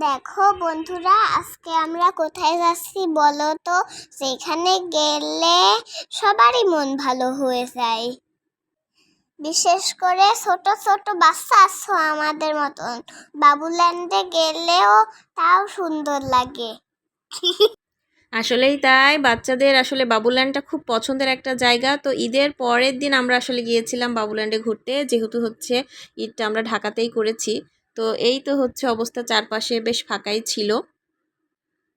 দেখো বন্ধুরা, আজকে আমরা কোথায় যাচ্ছি বলো তো? সেখানে গেলে সবারই মন ভালো হয়ে যায়। বিশেষ করে ছোট ছোট বাচ্চা আছো আমাদের মতন। বাবুল্যান্ডে গেলেও তাও সুন্দর লাগে। আসলেই তাই, বাচ্চাদের আসলে বাবুল্যান্ডটা খুব পছন্দের একটা জায়গা। তো ঈদের পরের দিন আমরা আসলে গিয়েছিলাম বাবুল্যান্ডে ঘুরতে। যেহেতু হচ্ছে ঈদটা আমরা ঢাকাতেই করেছি। তো এই তো হচ্ছে অবস্থা, চারপাশে বেশ ফাঁকাই ছিল।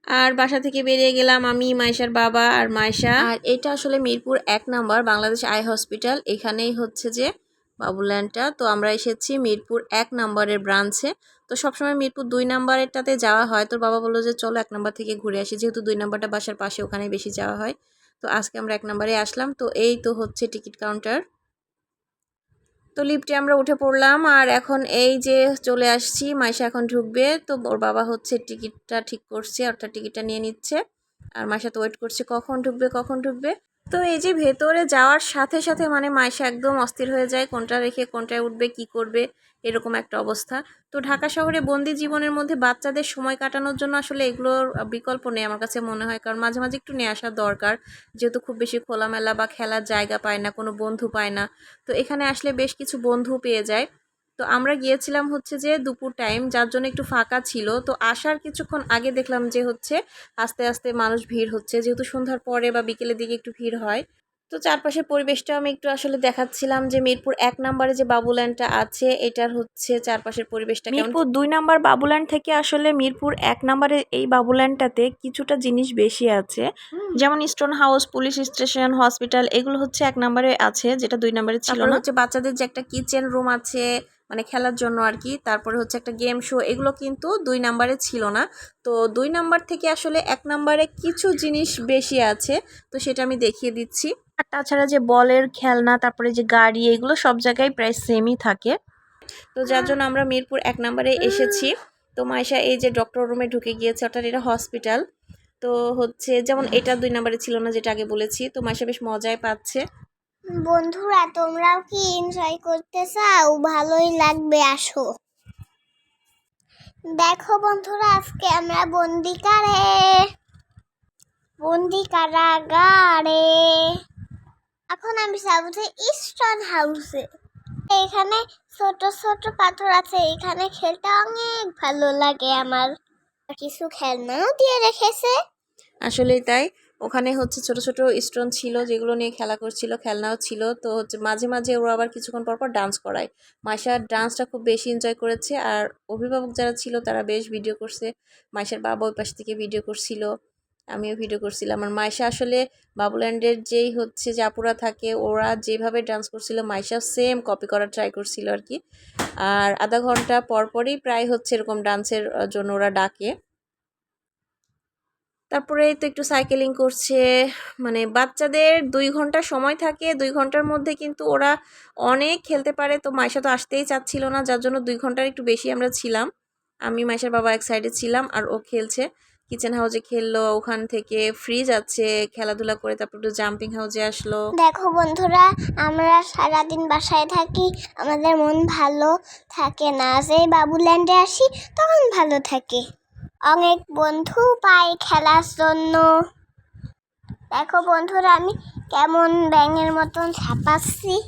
আর বাসা থেকে বেরিয়ে গেলাম আমি মাইশার বাবা আর মাইশা আর এটা আসলে মিরপুর এক নাম্বার বাংলাদেশ আই হসপিটাল। এখানেই হচ্ছে যে বাবুল্যান্ডটা। তো আমরা এসেছি মিরপুর এক নাম্বারের ব্রাঞ্চে। তো সবসময় মিরপুর দুই নাম্বারেরটাতে যাওয়া হয়। তোর বাবা বলল যে, চলো এক নাম্বার থেকে ঘুরে আসি। যেহেতু দুই নাম্বারটা বাসার পাশে ওখানে বেশি যাওয়া হয়। তো আজকে আমরা এক নাম্বারে আসলাম। তো এই তো হচ্ছে টিকিট কাউন্টার। তো লিফটে আমরা উঠে পড়লাম আর এখন এই যে চলে আসছি, মাইশা এখন ঢুকবে। তো ওর বাবা হচ্ছে টিকিটটা ঠিক করছে, অর্থাৎ টিকিটটা নিয়ে নিচ্ছে। আর মাইশা তো ওয়েট করছে কখন ঢুকবে কখন ঢুকবে। তো এই যে ভেতরে যাওয়ার সাথে সাথে মানে মাইশা একদম অস্থির হয়ে যায়, কোনটা রেখে কোনটায় উঠবে, কি করবে। এরকম একটা অবস্থা। তো ঢাকা শহরে বন্দি জীবনের মধ্যে বাচ্চাদের সময় কাটানোর জন্য আসলে এগুলোর বিকল্প নেই আমার কাছে মনে হয়। কারণ মাঝে মাঝে একটু নিয়ে আসা দরকার। যেহেতু খুব বেশি খোলামেলা বা খেলার জায়গা পায় না কোনো বন্ধু পায় না। তো এখানে আসলে বেশ কিছু বন্ধু পেয়ে যায়। তো আমরা গিয়েছিলাম হচ্ছে যে দুপুর টাইম যার জন্য একটু ফাঁকা ছিল। তো আসার কিছুক্ষণ আগে দেখলাম যে হচ্ছে আস্তে আস্তে মানুষ ভিড় হচ্ছে। যেহেতু সন্ধ্যার পরে বা বিকেলের দিকে একটু ভিড় হয়। তো চারপাশের পরিবেশটা আমি একটু আসলে দেখাচ্ছিলাম যে মিরপুর এক নাম্বারে যে বাবুল্যান্ডটা আছে এটার হচ্ছে চারপাশের পরিবেশটা মিরপুর দুই নাম্বার বাবুল্যান্ড থেকে আসলে মিরপুর এক নাম্বারে এই বাবুল্যান্ডটাতে কিছুটা জিনিস বেশি আছে। যেমন stone house police station hospital এগুলো হচ্ছে এক নাম্বারে আছে যেটা দুই নাম্বারে ছিল না? হচ্ছে বাচ্চাদের যে একটা কিচেন রুম আছে মানে খেলার জন্য আর কি তারপরে হচ্ছে একটা গেম শো এগুলো কিন্তু দুই নাম্বারে ছিল না। তো দুই নাম্বার থেকে আসলে এক নাম্বারে কিছু জিনিস বেশি আছে, তো সেটা আমি দেখিয়ে দিচ্ছি। আর তাছাড়া যে বলের খেলনা, তারপরে যে গাড়ি, এগুলো সব জায়গায় প্রায় সেমই থাকে। তো যার জন্য আমরা মিরপুর এক নাম্বারে এসেছি। তো মাইশা এই যে ডক্টর রুমে ঢুকে গিয়েছে, অর্থাৎ এটা হসপিটাল তো হচ্ছে, যেমন এটা দুই নাম্বারে ছিল না, যেটা আগে বলেছি। তো মাইশা বেশ মজায় পাচ্ছে। বন্ধুরা, তোমরাও কি এনজয় করতে চাও? ভালোই লাগবে, আসো। দেখো বন্ধুরা, আজকে আমরা বন্দি কারে বন্দি কারাগারে এখন আমি যাব যে ইস্টার্ন হাউসে এখানে ছোট ছোট পাথর আছে, এখানে খেলতে অনেক ভালো লাগে আমার। কিছু খেলনাও দিয়ে রেখেছে। আসলে তাই। ওখানে হচ্ছে ছোট ছোট স্টোন ছিল যেগুলো নিয়ে খেলা করছিল, খেলনাও ছিল। তো হচ্ছে মাঝে মাঝে ওরা আবার কিছুক্ষণ পর পর ডান্স করায়। মাইশার ডান্সটা খুব বেশি এনজয় করেছে আর অভিভাবক যারা ছিল তারা বেশ ভিডিও করছে। মাইশার বাবা ওই পাশ থেকে ভিডিও করছিল, আমিও ভিডিও করছিলাম। আর মাইশা আসলে বাবুল্যান্ডের যেই হচ্ছে যে আপুরা থাকে, ওরা যেভাবে ডান্স করছিল, মাইশা সেম কপি করার ট্রাই করছিল আর কি। আর আধা ঘণ্টা পরপরই প্রায় হচ্ছে এরকম ডান্সের জন্য ওরা ডাকে। তারপরে তো একটু সাইকেলিং করছে। মানে বাচ্চাদের দুই ঘণ্টা সময় থাকে, দুই ঘণ্টার মধ্যে কিন্তু ওরা অনেক খেলতে পারে। তো মাইশা তো আসতেই চাচ্ছিল না, যার জন্য দুই ঘণ্টার একটু বেশি আমরা ছিলাম। আমি মাইশার বাবা এক সাইডে ছিলাম আর ও খেলছে। কিচেন হাউজে খেললো, ওখান থেকে ফ্রিজ আছে, খেলাধুলা করে তারপর একটু জাম্পিং হাউজে আসলো। দেখো বন্ধুরা, আমরা সারাদিন বাসায় থাকি, আমাদের মন ভালো থাকে না। যেই বাবুল্যান্ডে আসি, তখন ভালো থাকে। অনেক বন্ধু পাই খেলার জন্য। দেখো বন্ধুরা, আমি কেমন ব্যাঙের মতন ছাপাচ্ছি।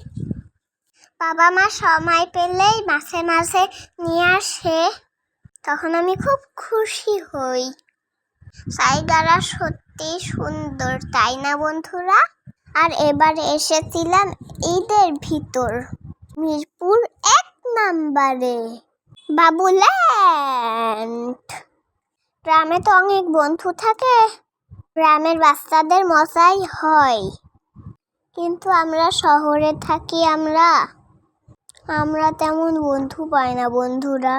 বাবা মা সময় পেলেই মাঝে মাঝে নিয়ে আসে। তখন আমি খুব খুশি হই। জায়গাটা সত্যি সুন্দর, তাই না বন্ধুরা? আর এবার এসেছিলাম ঈদের ভিতর, মিরপুর এক নাম্বারে। বাবুল্যান্ড! গ্রামে তো অনেক বন্ধু থাকে। গ্রামের বাচ্চাদের মজাই হয়। কিন্তু আমরা শহরে থাকি আমরা। আমরা তেমন বন্ধু পাই না বন্ধুরা।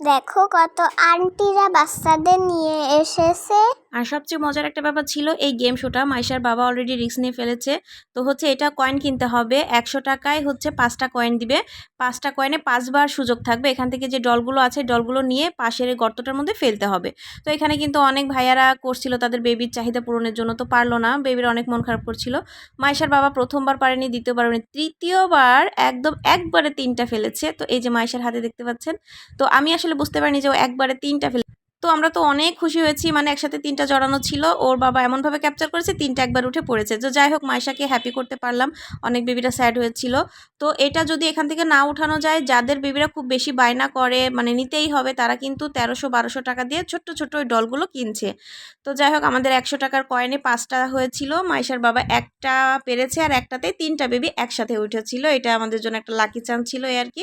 দেখো কত আন্টিরা বাচ্চাদের নিয়ে এসেছে। আর সবচেয়ে মজার একটা ব্যাপার ছিল, এই গেম শোটা মাইশার বাবা অলরেডি রিস্ক নিয়ে ফেলেছে। তো হচ্ছে এটা কয়েন কিনতে হবে, একশো টাকায় হচ্ছে পাঁচটা কয়েন দিবে। পাঁচটা কয়েনে পাঁচবার সুযোগ থাকবে, এখান থেকে যে ডলগুলো আছে ডলগুলো নিয়ে পাশের গর্তটার মধ্যে ফেলতে হবে। তো এখানে কিন্তু অনেক ভাইয়ারা করছিল তাদের বেবির চাহিদা পূরণের জন্য, তো পারল না বেবির অনেক মন খারাপ করছিল। মাইশার বাবা প্রথমবার পারেনি, দ্বিতীয়বার পারেনি, তৃতীয়বার একদম একবারে তিনটা ফেলেছে। তো এই যে মাইশার হাতে দেখতে পাচ্ছেন, তো আমি আসলে বুঝতে পারিনি যে ও একবারে তিনটা ফেলে তো আমরা তো অনেক খুশি হয়েছি মানে একসাথে তিনটা জড়ানো ছিল। ওর বাবা এমনভাবে ক্যাপচার করেছে, তিনটা একবার উঠে পড়েছে। তো যাই হোক মাইশাকে হ্যাপি করতে পারলাম। অনেক বেবিরা স্যাড হয়েছিল। তো এটা যদি এখান থেকে না উঠানো যায়, যাদের বেবিরা খুব বেশি বায়না করে মানে নিতেই হবে, তারা কিন্তু তেরোশো, বারোশো টাকা দিয়ে ছোট্ট ছোট্ট ওই ডলগুলো কিনছে। তো যাই হোক, আমাদের একশো টাকার কয়েনে পাঁচটা হয়েছিল। মাইশার বাবা একটা পেরেছে আর একটাতে তিনটা বেবি একসাথে উঠেছিল। এটা আমাদের জন্য একটা লাকি চান্স ছিল আর কি।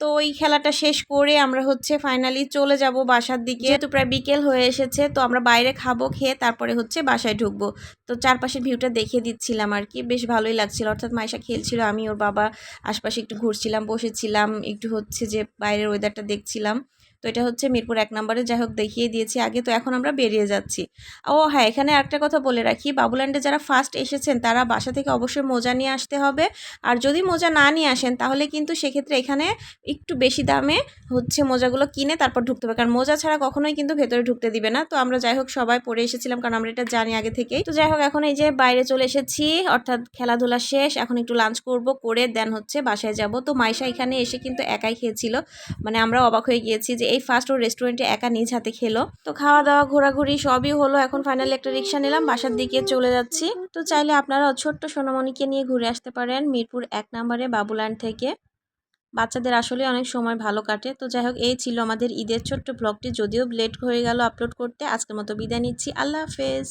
তো ওই খেলাটা শেষ করে আমরা হচ্ছে ফাইনালি চলে যাব বাসার দিকে। প্রায় বিকেল হয়ে এসেছে, তো আমরা বাইরে খাব, খেয়ে তারপরে হচ্ছে বাসায় ঢুকবো। তো চারপাশের ভিউটা দেখিয়ে দিচ্ছিলাম আর কি, বেশ ভালোই লাগছিল। অর্থাৎ মাইশা খেলছিল, আমি ওর বাবা আশপাশে একটু ঘুরছিলাম, বসেছিলাম, একটু হচ্ছে যে বাইরের ওয়েদারটা দেখছিলাম। তো এটা হচ্ছে মিরপুর এক নম্বরে। যাই হোক, দেখিয়ে দিয়েছি। আগে তো এখন আমরা বেরিয়ে যাচ্ছি। ও হ্যাঁ এখানে একটা কথা বলে রাখি। বাবুল্যান্ডে যারা ফার্স্ট এসেছেন, তারা বাসা থেকে অবশ্যই মোজা নিয়ে আসতে হবে। আর যদি মোজা না নিয়ে আসেন, তাহলে কিন্তু সেক্ষেত্রে এখানে একটু বেশি দামে হচ্ছে মোজাগুলো কিনে তারপর ঢুকতে হবে। কারণ মোজা ছাড়া কখনোই কিন্তু ভেতরে ঢুকতে দিবে না। তো আমরা যাই হোক, সবাই পরে এসেছিলাম, কারণ আমরা এটা জানি আগে থেকেই। তো যাই হোক, এখন এই যে বাইরে চলে এসেছি, অর্থাৎ খেলাধুলা শেষ। এখন একটু লাঞ্চ করব, করে দেন হচ্ছে বাসায় যাব। তো মাইশা এখানে এসে কিন্তু একাই খেয়েছিল। মানে আমরা অবাক হয়ে গিয়েছি যে এই ফার্স্ট ওর রেস্টুরেন্টে একা নিজ হাতে খেলো। তো খাওয়া দাওয়া ঘোরাঘুরি সবই হলো। এখন ফাইনালি একটা রিক্সা নিলাম, বাসার দিকে চলে যাচ্ছি। তো চাইলে আপনারা ছোট্ট সোনামণিকে নিয়ে ঘুরে আসতে পারেন মিরপুর এক নম্বরে বাবুল্যান্ড থেকে। বাচ্চাদের আসলে অনেক সময় ভালো কাটে। তো যাই হোক, এই ছিল আমাদের ঈদের ছোট্ট ব্লগটি যদিও লেট হয়ে গেল আপলোড করতে, আজকের মতো বিদায় নিচ্ছি। আল্লাহ হাফেজ।